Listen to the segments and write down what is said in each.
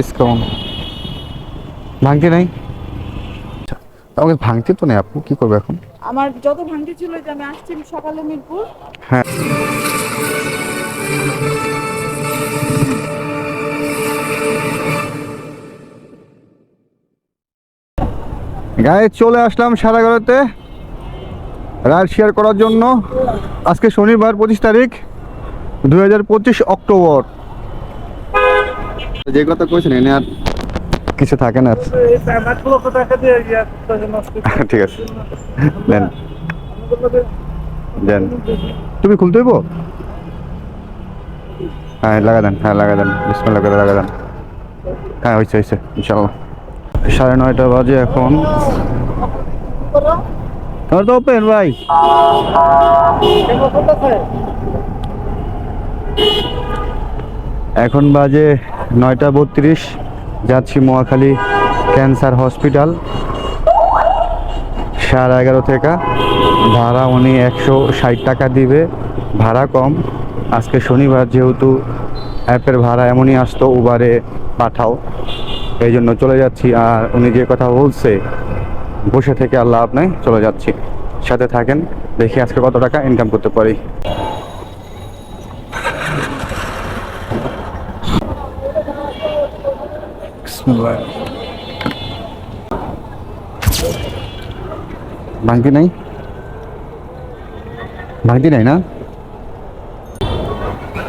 Discount. ভাঙতি নাই? আমাকে ভাঙতি তো নেই আপু কি করব এখন? আমার যত ভাঙতি ছিল যে আমি আসছি সকালে মিরপুর। হ্যাঁ। গায়ে চলে আসলাম সাড়ে এগারোতে রাইড শেয়ার করার জন্য। আজকে শনিবার পঁচিশ তারিখ দুই হাজার পঁচিশ অক্টোবর। যে কথা কইছেন, এনে আর কিছু থাকে না। ঠিক আছে। দেন। দেন। তুমি খুলতে হইব? হ্যাঁ লাগা দেন হ্যাঁ লাগা দেন। বিসমিল্লাহ লাগা দেন। হ্যাঁ হয়েছে হয়েছে ইনশাল্লাহ সাড়ে নয়টা বাজে এখন। তোমার তো ওপেন ভাই। এখন বাজে নয়টা বত্রিশ, যাচ্ছি মহাখালী ক্যান্সার হসপিটাল। সাড়ে এগারো থেকে ভাড়া উনি একশো ষাট টাকা দিবে। ভাড়া কম। আজকে শনিবার যেহেতু অ্যাপের ভাড়া এমনই আসতো, উবারে পাঠাও। এই জন্য চলে যাচ্ছি। আর উনি যে কথা বলছে, বসে থেকে লাভ নাই, চলে যাচ্ছি। সাথে থাকেন, দেখি আজকে কত টাকা ইনকাম করতে পারি। ভাঙতি নাই? ভাঙতি নাই না?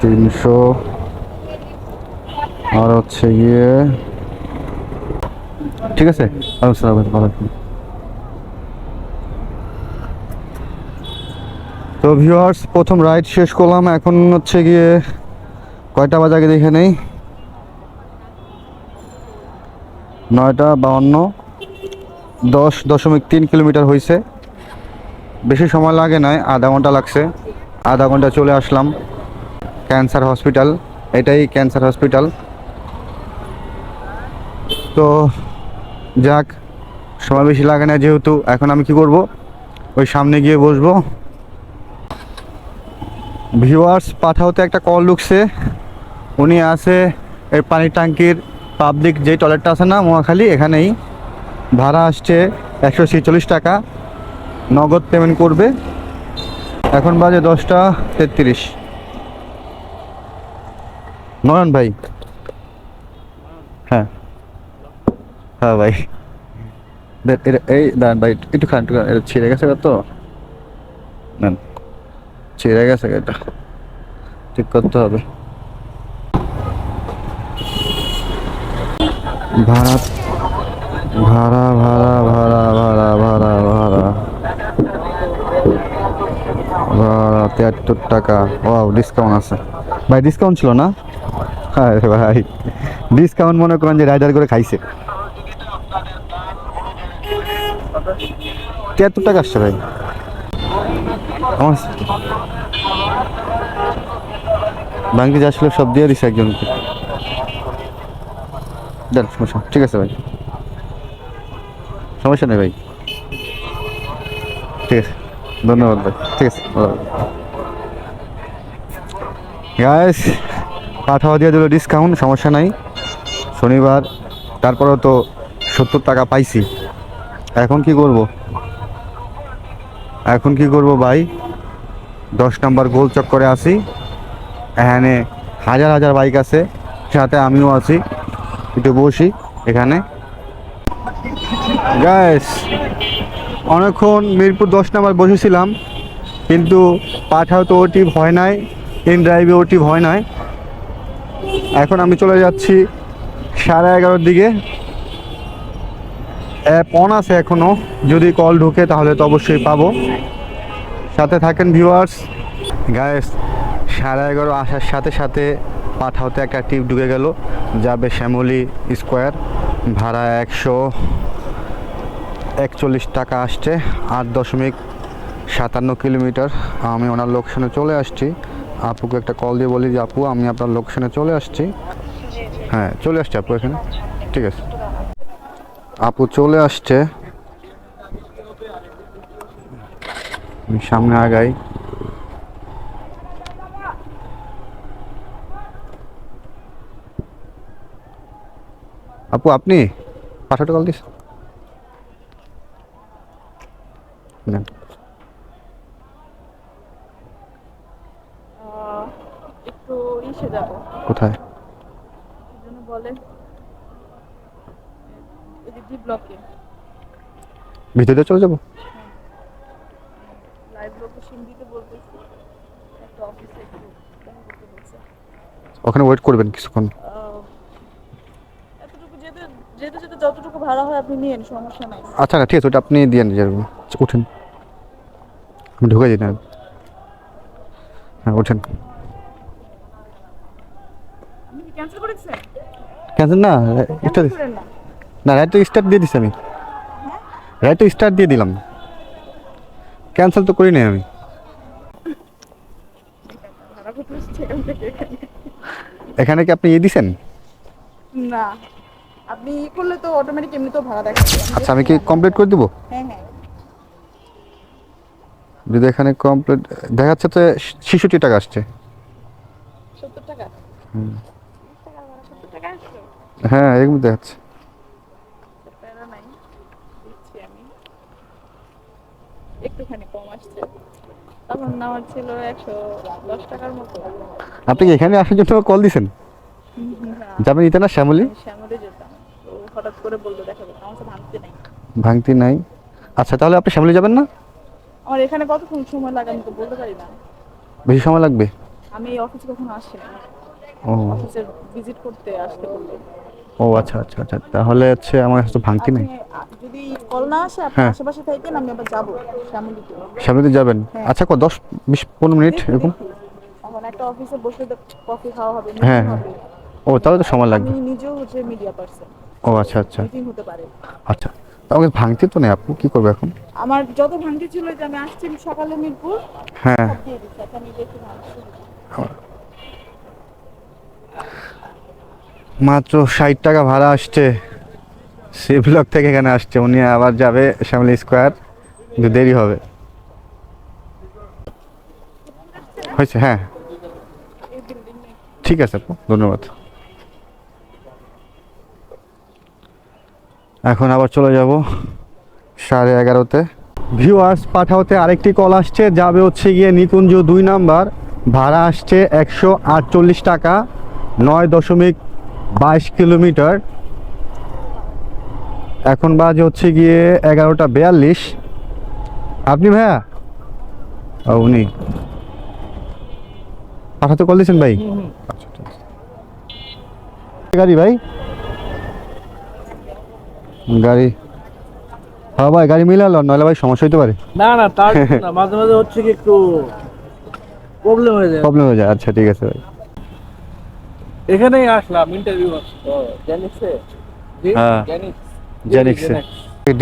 তিনশো। আর হচ্ছে গিয়ে ঠিক আছে ভালো। তো ভিউয়ার্স প্রথম রাইড শেষ করলাম, এখন হচ্ছে গিয়ে কয়টা বাজে আগে দেখে নেই? নয়টা বাউন্ন, দশ দশমিক তিন কিলোমিটার হয়েছে বেশি সময় লাগে নাই, আধা ঘণ্টা লাগছে। আধা ঘণ্টা চলে আসলাম ক্যান্সার হসপিটাল। এটাই ক্যান্সার হসপিটাল। তো যাক, সময় বেশি লাগে না যেহেতু, এখন আমি কি করব? ওই সামনে গিয়ে বসবো। ভিউয়ার্স, পাঠাওতে একটা কল ঢুকছে। উনি আছে এই পানির ট্যাঙ্কির পাবলিক যে টয়লেটটা আছে না, মহাখালী, এখানেই ভাড়া আসছে একশো ছেচল্লিশ টাকা। নগদ পেমেন্ট করবে। এখন বাজে দশটা তেত্রিশ। নয়ন ভাই। হ্যাঁ। হ্যাঁ ভাই। এই দাঁড়ান ভাই, একটু খান, একটু এটা ছিঁড়ে গেছে তো। ছিঁড়ে গেছে এটা। ঠিক করতে হবে। ভাড়া ভাড়া ভাড়া ভাড়া ভাড়া ভাড়া ভাড়া। ভাড়া তিয়াত্তর টাকা। ও ডিসকাউন্ট আছে। ভাই ডিসকাউন্ট ছিল না? হ্যাঁ রে ভাই ডিসকাউন্ট মনে করেন যে রাইডার করে খাইছে। তিয়াত্তর টাকা আসছে ভাই। আমার যা ছিল সব দিয়ে দিছে একজনকে। দেন, সমস্যা ঠিক আছে ভাই। সমস্যা নেই ভাই। ঠিক আছে। ধন্যবাদ ভাই। ঠিক আছে গ্যাস পাঠাও দিয়ে দিল ডিসকাউন্ট সমস্যা নাই। শনিবার, তারপরেও তো সত্তর টাকা পাইছি। এখন কি করব? এখন কি করব ভাই? দশ নাম্বার গোল চক্করে আছি। এখানে হাজার হাজার বাইক আছে। সাথে আমিও আছি। একটু বসি এখানে। গ্যাস অনেকক্ষণ মিরপুর দশ নাম্বার বসেছিলাম, কিন্তু পাঠাও তো ওটি ভয় নাই, ইন ড্রাইভে ওটি ভয় নাই। এখন আমি চলে যাচ্ছি সাড়ে এগারোর দিকে। অ্যাপ অন আছে এখনও যদি কল ঢুকে তাহলে তো অবশ্যই পাবো। সাথে থাকেন ভিউয়ার্স গায়েস সাড়ে এগারো আসার সাথে সাথে পাঠাওতে একটা টিপ ঢুকে গেল। যাবে শ্যামলি স্কোয়ার, ভাড়া একশো একচল্লিশ টাকা আসছে, আট দশমিক সাতান্ন কিলোমিটার। আমি ওনার লোকেশনে চলে আসছি। আপুকে একটা কল দিয়ে বলি যে, আপু, আমি আপনার লোকেশনে চলে আসছি। হ্যাঁ চলে আসছি আপু এখানে। ঠিক আছে। আপু চলে আসছে। সামনে আগাই। আপু আপনি পাঁচশো কল দিস। একটু ইসে যাব। কোথায়? বলে ব্লকে ভিতরে চলে যাব? লাইভ লোকেশন দিতে বলতেছি। একটা অফিসে একটু দেখা করতে বলছে। ওখানে ওয়েট করবেন কিছুক্ষণ। যেতে যেতে যতটুকু ভাড়া হয় আপনি নিয়েন সমস্যা নাই। আচ্ছা ঠিক আছে ওটা আপনি দিয়ে নিয়ে যাবেন উঠেন আমি ঢুকে দিই না হ্যাঁ ওঠেন। ক্যান্সেল করেছেন? ক্যান্সেল না স্টার্ট না। রাইট তো স্টার্ট দিয়ে দিছি আমি। রাইট তো স্টার্ট দিয়ে দিলাম। ক্যান্সেল তো করি নাই আমি। এখানে। কি আপনি ইয়ে দিছেন? না। আপনি ই করলে তো অটোমেটিক এমনিতেও ভাড়া দেখাচ্ছে। আচ্ছা আমি কি কমপ্লিট করে দেবো? হ্যাঁ হ্যাঁ। যদি এখানে কমপ্লিট দেখাচ্ছে তো ছেষট্টি টাকা আসছে। সত্তর টাকা? হুম। হ্যাঁ এরকম দেখাচ্ছে। একটুখানি কম আসছে। তখন আমার ছিল একশো দশ টাকার মতো। আপনি এখানে আসার জন্য কল দিছেন? না যাবেন ইতে না শ্যামলি? শ্যামলে যেতাম তো হঠাৎ করে বলল দেখা যাবে আমার তো ভাঙতে নাই। ভাঙতি নাই? আচ্ছা তাহলে আপনি শ্যামলি যাবেন না? আমার এখানে কতক্ষণ সময় লাগে আমি তো বলতে পারি না। বেশি সময় লাগবে? আমি এই অফিসে কখনো আসি না। ও। অফিসের ভিজিট করতে আসতে বলল। ও আচ্ছা আচ্ছা আচ্ছা তাহলে হচ্ছে আমার কাছে তো ভাঙতি নাই। আপনি, যদি কল না আসে আপনি হ্যাঁ। আশেপাশে থাকেন আমি আবার যাব শ্যামলিতে। শ্যামলিতে যাবেন? হ্যাঁ। আচ্ছা কত দশ বিশ পনেরো মিনিট এরকম। এখন একটা অফিসে বসে কফি খাওয়া হবে হ্যাঁ, হ্যাঁ। হবে। ও তাহলে তো সময় লাগবে। আমি নিজেও হচ্ছে মিডিয়া পার্সন ও আচ্ছা আচ্ছা। মিটিং হতে পারে। আচ্ছা আমাকে ভাঙতি তো নেই আপু কি করবে এখন? আমার যত ভাঙতি ছিল যে আমি আসছি সকালে মিরপুর হ্যাঁ। আচ্ছা মাত্র ষাট টাকা ভাড়া আসছে সি ব্লক থেকে এখানে আসছে উনি আবার যাবে শ্যামলি স্কোয়ার কিন্তু দেরি হবে। হয়েছে হ্যাঁ। ঠিক আছে আপু ধন্যবাদ। এখন আবার চলে যাব সাড়ে এগারোতে। ভিউয়ার্স পাঠাওতে আরেকটি কল আসছে যাবে হচ্ছে গিয়ে নিকুঞ্জ দুই নাম্বার। ভাড়া আসছে একশো আটচল্লিশ টাকা নয় দশমিক বাইশ কিলোমিটার। এখন বাজে হচ্ছে গিয়ে এগারোটা বিয়াল্লিশ। আপনি ভাইয়া? ও উনি। পাঠাতে কল দিয়েছেন ভাই? গাড়ি ভাই? গাড়ি। হ্যাঁ ভাই গাড়ি মিলালো নইলে ভাই সমস্যা হইতে পারে। না না তার না। মাঝে মাঝে হচ্ছে কি একটু প্রবলেম হয়ে যায়। প্রবলেম হয়ে যায়। আচ্ছা ঠিক আছে ভাই। এখানেই আসলাম ইন্টারভিউ জানিসে হ্যাঁ। জেনিক্স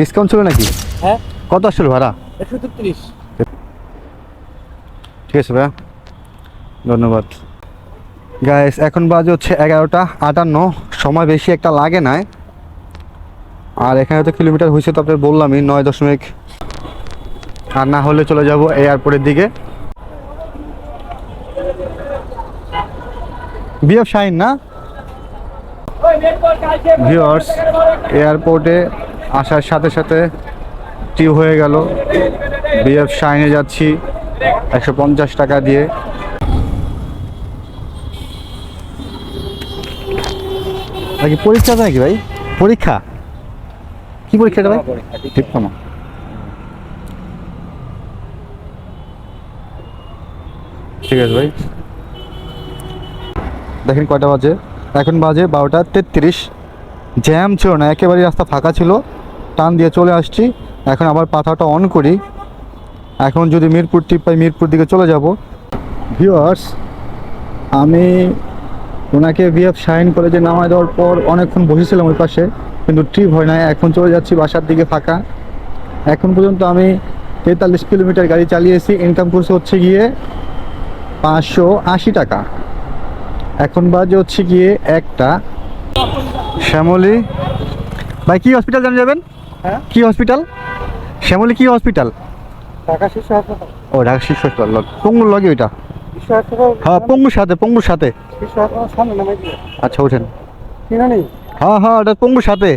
ডিসকাউন্ট ছিল নাকি? হ্যাঁ? কত আসছিল ভাড়া? একশো তেত্রিশ। ঠিক আছে ভাইয়া। ধন্যবাদ। গাইস এখন বাজে হচ্ছে এগারোটা আটান্ন। সময় বেশি একটা লাগে না আর এখানে তো কিলোমিটার হয়েছে তো আপনার বললামই, নয় দশমিক আর না হলে চলে যাব এয়ারপোর্টের দিকে। বিএফ শাইন না? ভিউয়ার্স এয়ারপোর্টে আসার সাথে সাথে টিউ হয়ে গেল। বিএফ শাইনে যাচ্ছি, একশো পঞ্চাশ টাকা দিয়ে। নাকি পরীক্ষা নাকি ভাই? পরীক্ষা? কি পরীক্ষাটা ভাই? ডিপ্লোমা। ঠিক আছে ভাই। দেখেন কয়টা বাজে। এখন বাজে বারোটা তেত্রিশ। জ্যাম ছিল না একেবারে রাস্তা ফাঁকা ছিল। টান দিয়ে চলে আসছি। এখন আবার পাথাটা অন করি। এখন যদি মিরপুর টিপ পাই মিরপুর দিকে চলে যাব। ভিউয়ার্স আমি ওনাকে বিএফ সাইন কলেজে নামায় দেওয়ার পর অনেকক্ষণ বসেছিলাম ওই পাশে। কিন্তু ট্রিপ হয় না এখন চলে যাচ্ছি বাসার দিকে ফাঁকা। এখন পর্যন্ত আমি তেতাল্লিশ কিলোমিটার গাড়ি চালিয়েছি। ইনকাম করছে হচ্ছে গিয়ে পাঁচশো আশি টাকা। এখন বাজে হচ্ছে গিয়ে একটা। শ্যামলী ভাই কি হসপিটাল জানা যাবেন? হ্যাঁ? কি হসপিটাল শ্যামলী কি হসপিটাল টাকা শিশু হাসপাতাল। ও ঢাকা শিশু হাসপাতাল। পঙ্গুর লগে ওইটা? হ্যাঁ পঙ্গুর সাথে পঙ্গুর সাথে। আচ্ছা ওঠেন। হ্যাঁ হ্যাঁ ওটা পঙ্গুর সাথে।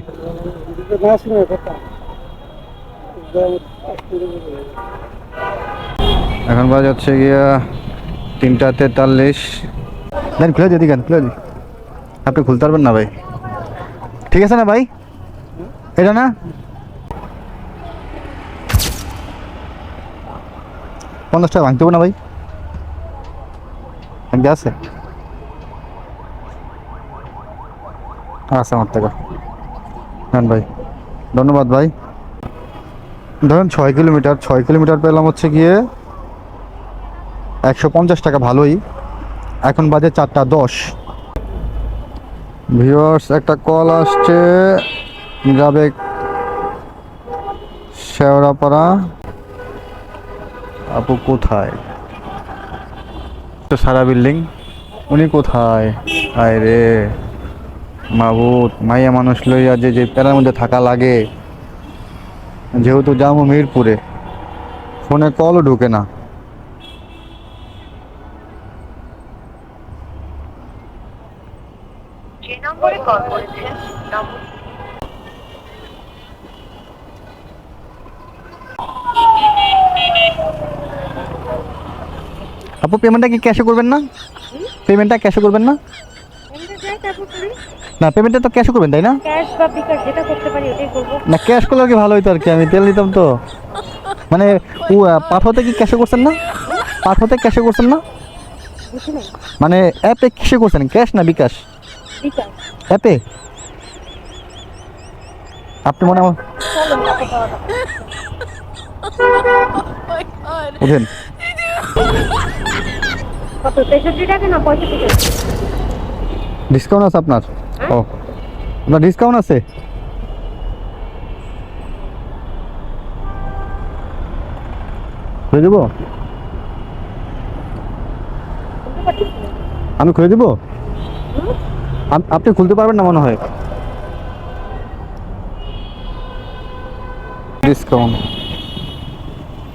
এখন বাজে হচ্ছে গিয়া তিনটা তেতাল্লিশ। দেন, খুলে দিই কেন খুলে দিই। আপনি খুলতে পারবেন না ভাই। ঠিক আছে না ভাই? এটা না? পঞ্চাশ টাকা ভাঙতে না ভাই। আছে। আছে আমার টাকা। হ্যাঁ ভাই। ধন্যবাদ ভাই। ধরেন ছয় কিলোমিটার ছয় কিলোমিটার পেলাম হচ্ছে গিয়ে একশো পঞ্চাশ টাকা ভালোই। এখন বাজে চারটা দশ। ভিউয়ার্স একটা কল আসছে। যাবে শেওড়াপাড়া। আপু কোথায়? সারা বিল্ডিং। উনি কোথায়? আয় রে। মাবুত মাইয়া মানুষ লইয়া যে যে প্যারার মধ্যে থাকা লাগে। যেহেতু যাব মিরপুরে ফোনে কলও ঢুকে না। যে নম্বরে কল করেছেন নম্বর আপু পেমেন্টটা কি ক্যাশে করবেন না? পেমেন্টটা ক্যাশে করবেন না? না পেমেন্টটা তো ক্যাশে করবেন তাই না? ক্যাশ বা বিকাশ যেটা করতে পারি ওটাই করব। না ক্যাশ করলে কি ভালো হইতো আর কি? আমি তেল নিতাম তো। মানে ও পাঠাতে কি ক্যাশে করছেন না? পাঠাতে ক্যাশে করছেন না? মানে অ্যাপে কিসে করছেন ক্যাশ না বিকাশ অ্যাপে আপনি মনে হয় যাবে। ওঠেন কত তেষট্টি টাকা না পঁয়ষট্টি টাকা? ডিসকাউন্ট আছে আপনার? ও। আপনার ডিসকাউন্ট আছে? খুলে দেবো? আমি খুলে দেবো? আপনি খুলতে পারবেন না মনে হয়। ডিসকাউন্ট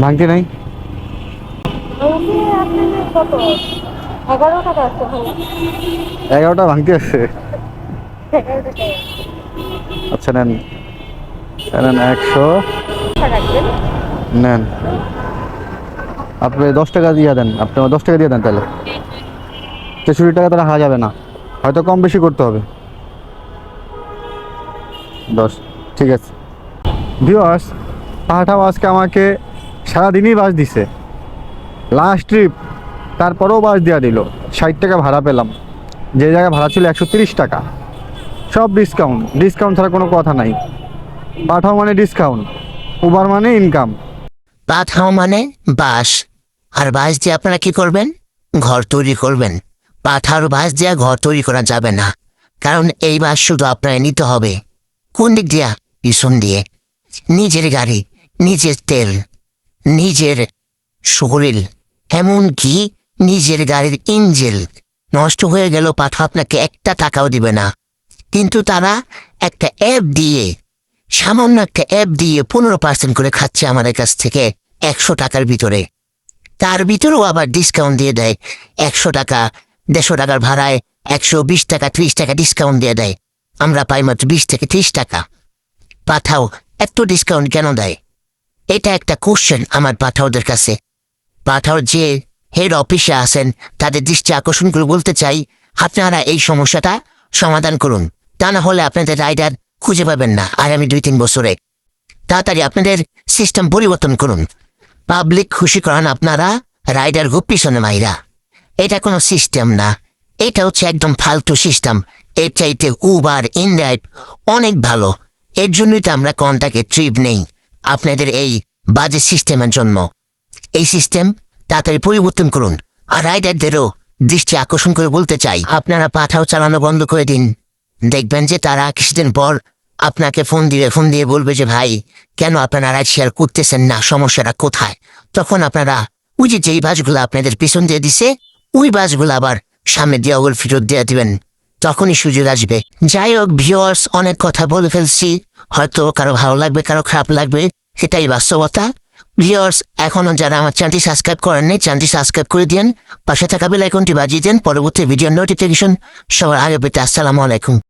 ভাঙতে নাই? এগারোটা ভাঙতে আছে। আচ্ছা নেন। নেন একশো। নেন। আপনি দশ টাকা দিয়ে দেন। আপনি দশ টাকা দিয়ে দেন তাহলে। তেষট্টি টাকা তো রাখা যাবে না। হয়তো কম বেশি করতে হবে। দশ। ঠিক আছে। ভিওয়ার্স পাহাটাও আজকে আমাকে সারাদিনই বাস দিছে। লাস্ট ট্রিপ তারপরেও বাস দেওয়া দিল। ষাট টাকা ভাড়া পেলাম। যে জায়গায় ভাড়া ছিল একশো টাকা। সব ডিসকাউন্ট ডিসকাউন্ট ছাড়া কোনো কথা নাই। পাঠাও মানে ডিসকাউন্ট উবার মানে ইনকাম পাঠাও মানে বাস। আর বাস দিয়ে আপনারা কি করবেন? ঘর তৈরি করবেন। পাঠার বাস দিয়ে ঘর তৈরি করা যাবে না। কারণ এই বাস শুধু আপনারা নিতে হবে। কোন দিক দিয়া? পিছন দিয়ে। নিজের গাড়ি, নিজের তেল, নিজের শরীর এমনকি নিজের গাড়ির ইঞ্জিল নষ্ট হয়ে গেল পাঠা আপনাকে একটা টাকাও দিবে না। কিন্তু তারা একটা অ্যাপ দিয়ে, সামান্য একটা অ্যাপ দিয়ে পনেরো পার্সেন্ট করে খাচ্ছে আমাদের কাছ থেকে একশো টাকার ভিতরে। তার ভিতরেও আবার ডিসকাউন্ট দিয়ে দেয়। একশো টাকা, দেড়শো টাকার ভাড়ায় একশো বিশ টাকা, ত্রিশ টাকা ডিসকাউন্ট দিয়ে দেয়। আমরা পাই মাত্র বিশ থেকে ত্রিশ টাকা। পাঠাও, এত ডিসকাউন্ট কেন দেয়? এটা একটা কোশ্চেন আমার পাঠাওদের কাছে। পাঠাও যে হেড অফিসে আসেন তাদের দৃষ্টি আকর্ষণ করে বলতে চাই, আপনারা এই সমস্যাটা সমাধান করুন। তা না হলে আপনাদের রাইডার খুঁজে পাবেন না আগামী দুই তিন বছরে। তাড়াতাড়ি আপনাদের সিস্টেম পরিবর্তন করুন। পাবলিক খুশি করান আপনারা রাইডার গো পিছনে মাইরা। এটা কোনো সিস্টেম না। এটা হচ্ছে একদম ফালতু সিস্টেম। এর চাইতে উবার ইনডাইট অনেক ভালো। এর জন্যই তো আমরা কন্টাকে ট্রিপ নেই। আপনাদের এই বাজে সিস্টেমের জন্য। এই সিস্টেম তাড়াতাড়ি পরিবর্তন করুন। আর রাইডারদেরও দৃষ্টি আকর্ষণ করে বলতে চাই, আপনারা পাঠাও চালানো বন্ধ করে দিন। দেখবেন যে তারা কিছুদিন পর আপনাকে ফোন দিবে ফোন দিয়ে বলবে যে, ভাই, কেন আপনারা রাইড শেয়ার করতেছেন না? সমস্যাটা কোথায়? তখন আপনারা ওই যে যেই বাসগুলো আপনাদের পিছন দিয়ে দিছে, ওই বাসগুলো আবার সামনে দিয়ে ওগুলো ফেরত দিয়ে দিবেন। তখনই সুযোগ আসবে। যাই হোক ভিওয়ার্স অনেক কথা বলে ফেলছি। হয়তো কারও ভালো লাগবে, কারও খারাপ লাগবে সেটাই বাস্তবতা। ভিওয়ার্স এখনও যারা আমার চ্যানেলটি সাবস্ক্রাইব করেননি চ্যানেলটি সাবস্ক্রাইব করে দিন পাশে থাকা বেল আইকনটি বাজিয়ে দিন পরবর্তী ভিডিও নোটিফিকেশন সবার আগে পেতে আসসালামু আলাইকুম।